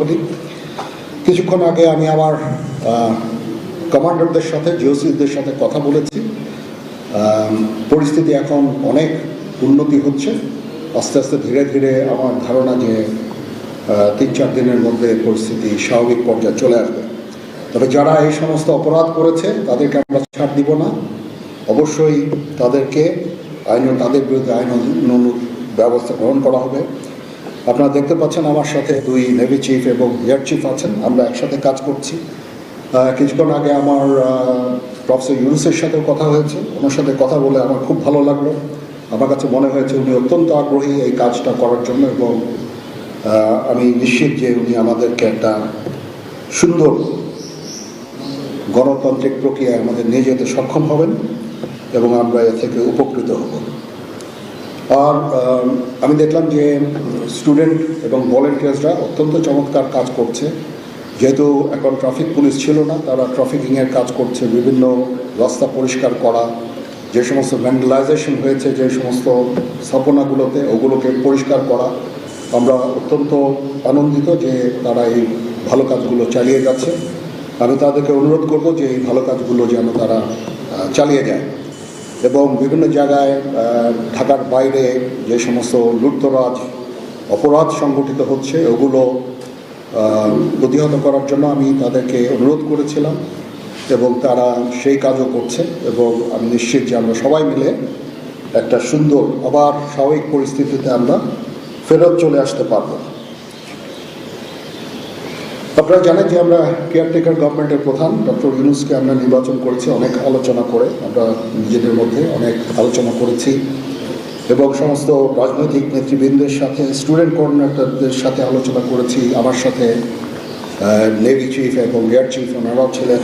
বলি কিছুক্ষণ আগে আমি আমার কমান্ডারদের সাথে জিওসিদের সাথে কথা বলেছি। পরিস্থিতি এখন অনেক উন্নতি হচ্ছে। আস্তে আস্তে ধীরে ধীরে আমার ধারণা যে তিন চার দিনের মধ্যে পরিস্থিতি স্বাভাবিক পর্যায়ে চলে আসবে। তবে যারা এই সমস্ত অপরাধ করেছে, তাদেরকে আমরা ছাড় দিব না। অবশ্যই তাদেরকে আইন, তাদের বিরুদ্ধে আইন ব্যবস্থা গ্রহণ করা হবে। আপনারা দেখতে পাচ্ছেন আমার সাথে দুই নেভি চিফ এবং এয়ার চিফ আছেন। আমরা একসাথে কাজ করছি। কিছুক্ষণ আগে আমার প্রফেসর ইউনুসের সাথেও কথা হয়েছে। ওনার সাথে কথা বলে আমার খুব ভালো লাগল। আমার কাছে মনে হয়েছে উনি অত্যন্ত আগ্রহী এই কাজটা করার জন্য এবং আমি নিশ্চিত যে উনি আমাদেরকে একটা সুন্দর গণতান্ত্রিক প্রক্রিয়ায় আমাদের নিয়ে যেতে সক্ষম হবেন এবং আমরা এ থেকে উপকৃত হব। আর আমি দেখলাম যে স্টুডেন্ট এবং ভলেন্টিয়ার্সরা অত্যন্ত চমৎকার কাজ করছে। যেহেতু এখন ট্রাফিক পুলিশ ছিল না, তারা ট্রাফিকিংয়ের কাজ করছে, বিভিন্ন রাস্তা পরিষ্কার করা, যে সমস্ত ভ্যান্ডালাইজেশন হয়েছে, যে সমস্ত স্থাপনাগুলোতে, ওগুলোকে পরিষ্কার করা। আমরা অত্যন্ত আনন্দিত যে তারা এই ভালো কাজগুলো চালিয়ে যাচ্ছে। আমি তাদেরকে অনুরোধ করব যে এই ভালো কাজগুলো যেন তারা চালিয়ে যায়। এবং বিভিন্ন জায়গায় ঢাকার বাইরে যে সমস্ত লুটতরাজ, অপরাধ সংগঠিত হচ্ছে, ওগুলো প্রতিহত করার জন্য আমি তাদেরকে অনুরোধ করেছিলাম এবং তারা সেই কাজও করছে এবং আমি নিশ্চিত যে আমরা সবাই মিলে একটা সুন্দর, আবার স্বাভাবিক পরিস্থিতিতে আমরা ফেরত চলে আসতে পারব। আপনারা জানেন যে আমরা কেয়ারটেকার গভর্নমেন্টের প্রধান ডক্টর ইউনুসকে আমরা নির্বাচন করেছি, অনেক আলোচনা করে, আমরা নিজেদের মধ্যে অনেক আলোচনা করেছি। এবং সমস্ত রাজনৈতিক নেতৃবৃন্দের সাথে স্টুডেন্ট কোঅর্ডিনেটরদের সাথে আলোচনা করেছি, আমার সাথে নেভি চিফ এবং এয়ার চিফ ওনারাও ছিলেন,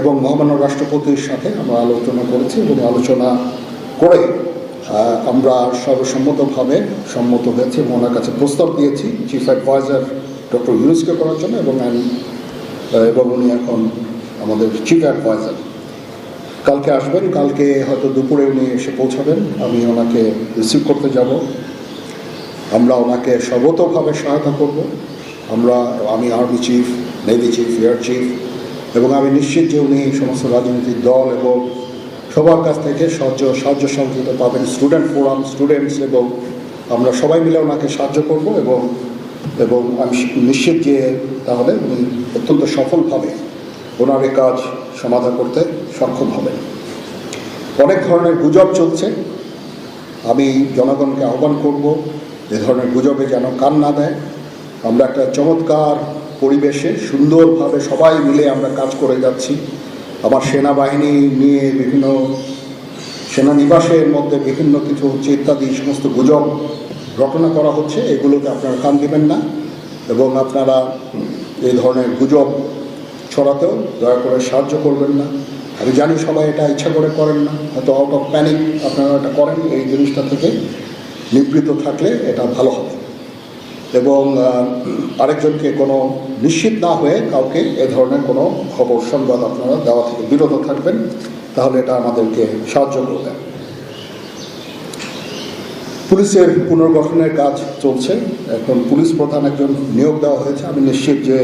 এবং মহামান্য রাষ্ট্রপতির সাথে আমরা আলোচনা করেছি এবং আলোচনা করে আমরা সর্বসম্মতভাবে সম্মত হয়েছে এবং ওনার কাছে প্রস্তাব দিয়েছি চিফ অ্যাডভাইজার ডক্টর ইউনুসকে করার জন্য এবং আমি এবং উনি এখন আমাদের চিফ অ্যাডভাইজার কালকে আসবেন, কালকে হয়তো দুপুরে উনি এসে পৌঁছাবেন। আমি ওনাকে রিসিভ করতে যাব। আমরা ওনাকে সর্বতভাবে সহায়তা করব। আমরা, আমি army chief navy chief air chief এবং আমি নিশ্চিত যে উনি সমস্ত রাজনৈতিক দল এবং সবার কাছ থেকে সাহায্য সাহায্য সহযোগিতা পাবেন। স্টুডেন্ট ফোরাম স্টুডেন্টস এবং আমরা সবাই মিলে ওনাকে সাহায্য করব এবং এবং আমি নিশ্চিত যে তাহলে উনি অত্যন্ত সফলভাবে ওনার কাজ সমাধান করতে সক্ষম হবেন। অনেক ধরনের গুজব চলছে। আমি জনগণকে আহ্বান করব এ ধরনের গুজবে যেন কান না দেয়। আমরা একটা চমৎকার পরিবেশে সুন্দরভাবে সবাই মিলে আমরা কাজ করে যাচ্ছি। আমার সেনাবাহিনী নিয়ে বিভিন্ন সেনানিবাসের মধ্যে বিভিন্ন কিছু হচ্ছে ইত্যাদি সমস্ত গুজব রটনা করা হচ্ছে, এগুলোকে আপনারা কান দিবেন না। এবং আপনারা এই ধরনের গুজব ছড়াতেও দয়া করে সাহায্য করবেন না। আমি জানি সবাই এটা ইচ্ছা করে করেন না, হয়তো আউট অফ প্যানিক আপনারা এটা করেন, এই জিনিসটা থেকে নিবৃত থাকলে এটা ভালো হবে। এবং আরেকজনকে কোনো নিশ্চিত না হয়ে কাউকে এ ধরনের কোনো খবর, সংবাদ আপনারা দেওয়া থেকে বিরত থাকবেন, তাহলে এটা আমাদেরকে সাহায্য করবে। পুলিশের পুনর্গঠনের কাজ চলছে। এখন পুলিশ প্রধান একজন নিয়োগ দেওয়া হয়েছে। আমি নিশ্চিত যে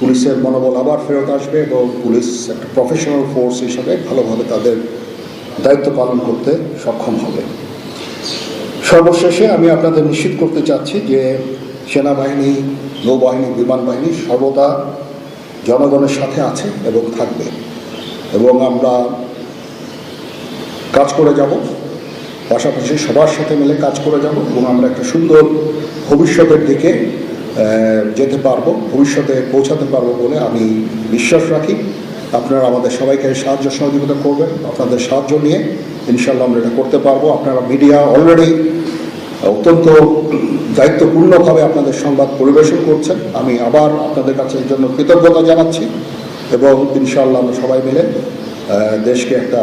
পুলিশের মনোবল আবার ফেরত আসবে এবং পুলিশ একটা প্রফেশনাল ফোর্স হিসাবে ভালোভাবে তাদের দায়িত্ব পালন করতে সক্ষম হবে। সর্বশেষে আমি আপনাদের নিশ্চিত করতে চাচ্ছি যে সেনাবাহিনী, নৌবাহিনী বিমান বাহিনী সর্বদা জনগণের সাথে আছে এবং থাকবে। এবং আমরা কাজ করে যাব। পাশাপাশি সবার সাথে মিলে কাজ করে যাব এবং আমরা একটা সুন্দর ভবিষ্যতের দিকে যেতে পারব, ভবিষ্যতে পৌঁছাতে পারব বলে আমি বিশ্বাস রাখি। আপনারা আমাদের সবাইকে সাহায্য সহযোগিতা করবেন, আপনাদের সাহায্য নিয়ে ইনশাল্লাহ আমরা এটা করতে পারব। আপনারা মিডিয়া অলরেডি অত্যন্ত দায়িত্বপূর্ণভাবে আপনাদের সংবাদ পরিবেশন করছেন। আমি আবার আপনাদের কাছে এর জন্য কৃতজ্ঞতা জানাচ্ছি এবং ইনশাআল্লাহ আমরা সবাই মিলে দেশকে একটা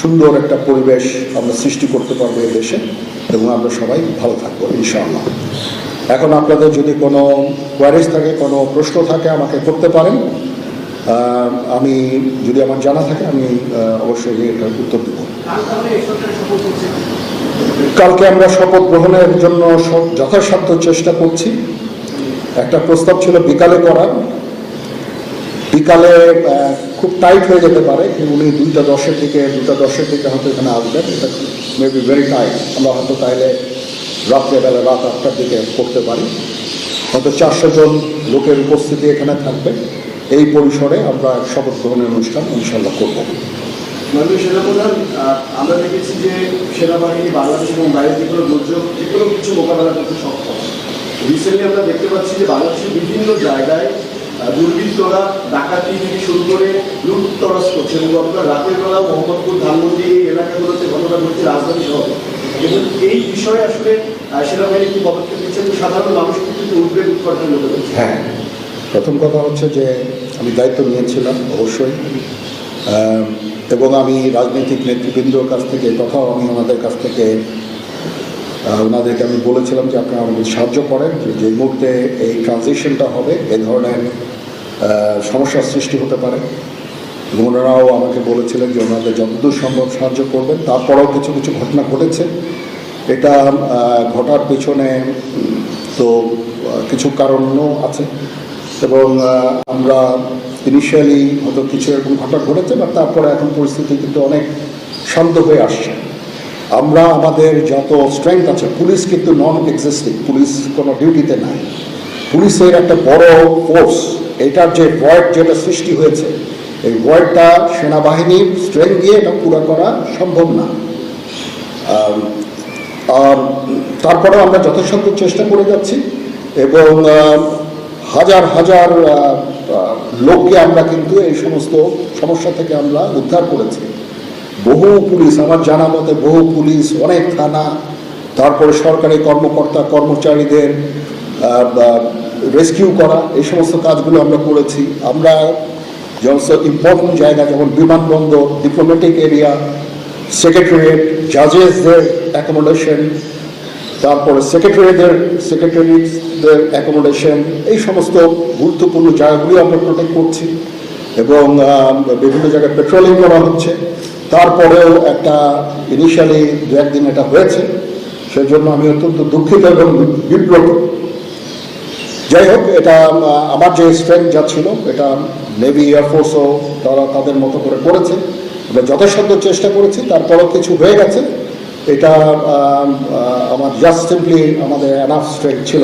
সুন্দর একটা পরিবেশ আমরা সৃষ্টি করতে পারব এই দেশে এবং আমরা সবাই ভালো থাকব, ইনশাআল্লাহ। এখন আপনাদের যদি কোনো কোয়ারিজ থাকে, কোনো প্রশ্ন থাকে, আমাকে করতে পারেন। আমি যদি আমার জানা থাকে, আমি অবশ্যই এটার উত্তর দেবো। কালকে আমরা শপথ গ্রহণের জন্য যথাসাধ্য চেষ্টা করছি। একটা প্রস্তাব ছিল বিকালে করার। বিকালে খুব টাইট হয়ে যেতে পারে উনি দুইটা দশের থেকে দুটা দশের থেকে হয়তো এখানে আসবেন। এটা মেবি ভেরি টাইট আমরা হয়তো তাইলে রাত্রেবেলা রাত আটটার দিকে করতে পারি। হয়তো চারশো জন লোকের উপস্থিতি এখানে থাকবে। এই পরিসরে আমরা শপথ গ্রহণের অনুষ্ঠান ইনশাল্লাহ করব। সেনাপ্রধান আমরা দেখেছি যে সেনাবাহিনী বাংলাদেশ এবং বাইরে যে কোনো দুর্যোগ কিছু মোকাবেলা করতে সক্ষম। রিসেন্টলি আমরা দেখতে পাচ্ছি যে বাংলাদেশের বিভিন্ন জায়গায় দুর্বৃত্তরা ডাকাতি থেকে শুরু করে লুটতরাজ করছে এবং গতকাল রাতের বেলা মোহাম্মদপুর ধানমন্ডি এলাকাগুলোতে ঘটনা ঘটছে, রাজধানী শহরে। এবং এই বিষয়ে আসলে সেনাবাহিনী কি পদক্ষেপ নিচ্ছে? সাধারণ মানুষ কিন্তু উদ্বেগ উৎকর্ষের মধ্যে হ্যাঁ প্রথম কথা হচ্ছে যে আমি দায়িত্ব নিয়েছিলাম, অবশ্যই। এবং আমি রাজনৈতিক নেতৃবৃন্দর কাছ থেকে, তথাও আমি ওনাদের কাছ থেকে ওনাদেরকে আমি বলেছিলাম যে আপনারা আমাদের সাহায্য করেন যে মুহূর্তে এই ট্রানজিশনটা হবে, এ ধরনের সমস্যার সৃষ্টি হতে পারে। ওনারাও আমাকে বলেছিলেন যে ওনাদের যতদূর সম্ভব সাহায্য করবেন। তারপরেও কিছু কিছু ঘটনা ঘটেছে। এটা ঘটার পেছনে তো কিছু কারণও আছে। এবং আমরা ইনিশিয়ালি হয়তো কিছু এরকম ঘটনা ঘটেছে, বা তারপরে এখন পরিস্থিতি কিন্তু অনেক শান্ত হয়ে আসছে। আমরা আমাদের যত স্ট্রেংথ আছে, পুলিশ কিন্তু নন এক্সিস্টিং পুলিশ কোনো ডিউটিতে নাই। পুলিশের একটা বড় ফোর্স এটার যে ভয়েড যেটা সৃষ্টি হয়েছে, এই ভয়েডটা সেনাবাহিনীর স্ট্রেংথ দিয়ে এটা পুরো করা সম্ভব না। আর তারপরেও আমরা যথাসাধ্য চেষ্টা করে যাচ্ছি এবং হাজার হাজার লোককে আমরা কিন্তু এই সমস্ত সমস্যা থেকে আমরা উদ্ধার করেছি। বহু পুলিশ, আমার জানা মতে বহু পুলিশ, অনেক থানা, তারপরে সরকারি কর্মকর্তা, কর্মচারীদের রেস্কিউ করা, এই সমস্ত কাজগুলো আমরা করেছি। আমরা যেমন ইম্পর্টেন্ট জায়গা, যেমন বিমানবন্দর ডিপ্লোম্যাটিক এরিয়া সেক্রেটারিয়েট জাজেসদের অ্যাকোমোডেশন তারপরে সেক্রেটারিদের সেক্রেটারিদের অ্যাকোমোডেশন এই সমস্ত গুরুত্বপূর্ণ জায়গাগুলি আমরা প্রোটেক্ট করছি। এবং বিভিন্ন জায়গায় পেট্রোলিং করা হচ্ছে। তারপরেও একটা ইনিশিয়ালি দু একদিন এটা হয়েছে, সেজন্য আমি অত্যন্ত দুঃখিত এবং বিব্রত যাই হোক, এটা আমার যে স্ট্রেংথ যা ছিল, এটা নেভি এয়ারফোর্সও তারা তাদের মতো করে করেছে। আমরা যথাসাধ্য চেষ্টা করেছি, তারপরেও কিছু হয়ে গেছে। এটা আমার জাস্ট সিম্পলি আমাদের অ্যানাফ স্ট্রেংথ ছিল।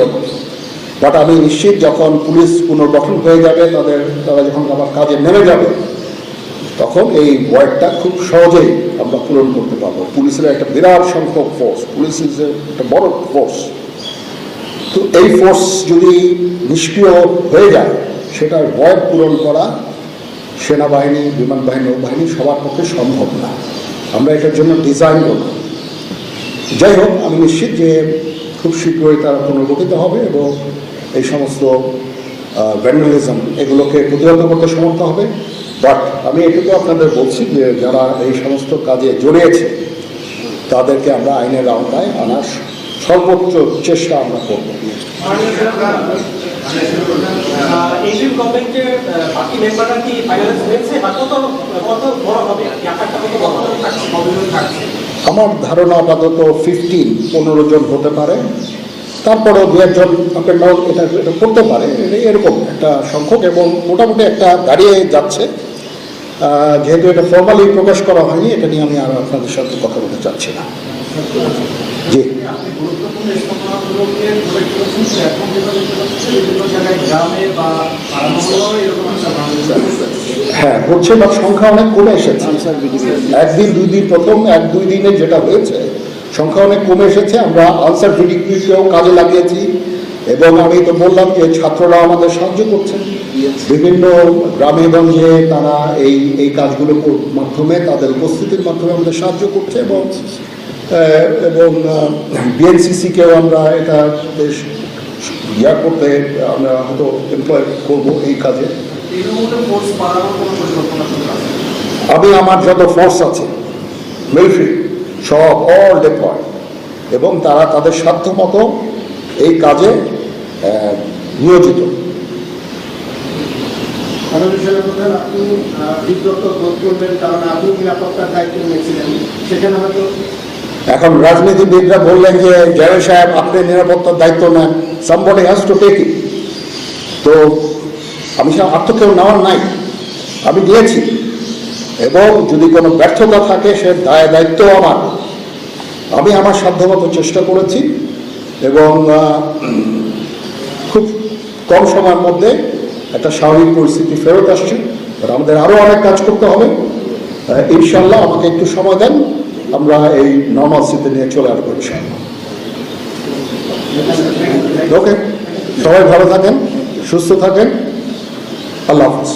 বাট আমি নিশ্চিত যখন পুলিশ পুনর্গঠন হয়ে যাবে, তাদের, তারা যখন আমার কাজে নেমে যাবে তখন এই ওয়ার্ডটা খুব সহজেই আমরা পূরণ করতে পারব। পুলিশের একটা বিরাট সংখ্যক ফোর্স পুলিশ ইজ একটা বড় ফোর্স তো এই ফোর্স যদি নিষ্ক্রিয় হয়ে যায়, সেটার ভয় পূরণ করা সেনাবাহিনী বিমান বাহিনী নৌবাহিনী সবার পক্ষে সম্ভব না। আমরা এটার জন্য ডিজাইন করব। যাই হোক, আমি নিশ্চিত যে খুব শীঘ্রই তারা পুনর্গঠিত হবে এবং এই সমস্ত ভ্যান্ডালিজম এগুলোকে প্রতিহত করতে সমর্থ হবে। বাট আমি এটুকু আপনাদের বলছি যে যারা এই সমস্ত কাজে জড়িয়েছে তাদেরকে আমরা আইনের আওতায় আনার সর্বোচ্চ চেষ্টা আমরা করব। আমার ধারণা আপাতত ফিফটিন পনেরো জন হতে পারে। তারপরেও দু একজন আপ অ্যান্ড ডাউন এটা করতে পারে। এরকম একটা সংখ্যক এবং মোটামুটি একটা দাঁড়িয়ে যাচ্ছে। যেহেতু এটা ফর্মালি প্রকাশ করা হয়নি, এটা নিয়ে আমি আর আপনাদের সাথে কথা বলতে চাচ্ছি না। জি। হ্যাঁ হচ্ছে বা সংখ্যা অনেক কমে এসেছে। একদিন, দুই দিন প্রথম, এক, দুই দিনে যেটা হয়েছে, সংখ্যা অনেক কমে এসেছে। আমরা আনসার ভিডিকেও কাজে লাগিয়েছি। এবং আমি তো বললাম যে ছাত্ররা আমাদের সাহায্য করছে। বিভিন্ন গ্রামে গঞ্জে তারা এই এই কাজগুলোর মাধ্যমে, তাদের উপস্থিতির মাধ্যমে আমাদের সাহায্য করছে এবং এবং বিএনসিসিকেও আমরা এটা বেশ ইয়া করতে, আমরা হয়তো এমপ্লয় করব এই কাজে। আমি আমার যত ফোর্স আছে মিলিটারি সব অল ডেপ্লয় এবং তারা তাদের সাধ্য মতো এই কাজে নিয়োজিত। মাননীয় সেনাপ্রধান আপনি বিব্রত বোধ করবেন কারণ আপনি নিরাপত্তার দায়িত্ব নিয়েছিলেন। সেখানে হয়তো এখন রাজনীতিবিদরা বললেন যে জয় সাহেব আপনি নিরাপত্তার দায়িত্ব নেন। Somebody has to take it তো আমি আর তো কেউ নেওয়ার নাই। আমি দিয়েছি। এবং যদি কোনো ব্যর্থতা থাকে সে দায় দায়িত্ব আমার। আমি আমার সাধ্যমতো চেষ্টা করেছি। এবং খুব কম সময়ের মধ্যে একটা স্বাভাবিক পরিস্থিতি ফেরত আসছে। আমাদের আরও অনেক কাজ করতে হবে। ইনশাল্লাহ আমাকে একটু সময় দেন, আমরা এই নর্মাল নর্মালসিতে নিয়ে চলে আসব ইনশাল্লাহ ওকে সবাই ভালো থাকেন, সুস্থ থাকেন। আল্লাহ হাফিজ।